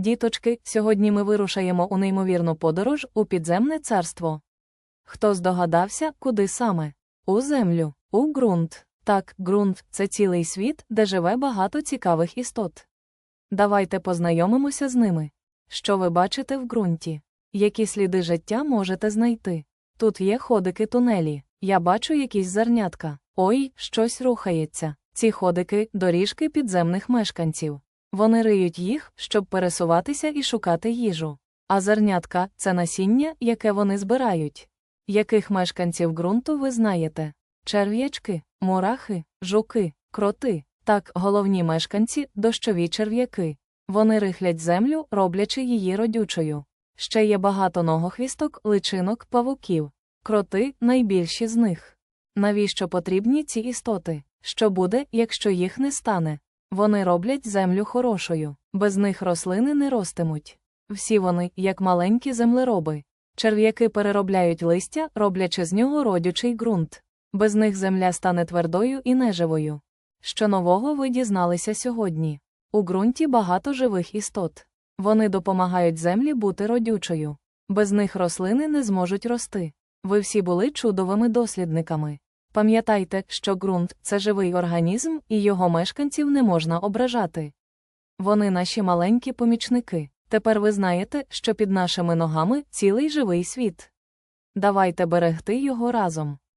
Діточки, сьогодні ми вирушаємо у неймовірну подорож у підземне царство. Хто здогадався, куди саме? У землю, у ґрунт. Так, ґрунт це цілий світ, де живе багато цікавих істот. Давайте познайомимося з ними. Що ви бачите в ґрунті? Які сліди життя можете знайти? Тут є ходики тунелі. Я бачу якісь зернятка. Ой, щось рухається. Ці ходики доріжки підземних мешканців. Вони риють їх, щоб пересуватися і шукати їжу. А зернятка це насіння, яке вони збирають. Яких мешканців ґрунту ви знаєте? Черв'ячки, мурахи, жуки, кроти. Так, головні мешканці дощові черв'яки. Вони рихлять землю, роблячи її родючою. Ще є багато ногохвісток, личинок, павуків. Кроти найбільші з них. Навіщо потрібні ці істоти? Що буде, якщо їх не стане? Вони роблять землю хорошою, без них рослини не ростимуть. Всі вони, як маленькі землероби. Черв'яки переробляють листя, роблячи з нього родючий ґрунт. Без них земля стане твердою і неживою. Що нового ви дізналися сьогодні? У ґрунті багато живих істот. Вони допомагають землі бути родючою. Без них рослини не зможуть рости. Ви всі були чудовими дослідниками. Пам'ятайте, що ґрунт це живий організм, і його мешканців не можна ображати. Вони наші маленькі помічники. Тепер ви знаєте, що під нашими ногами цілий живий світ. Давайте берегти його разом.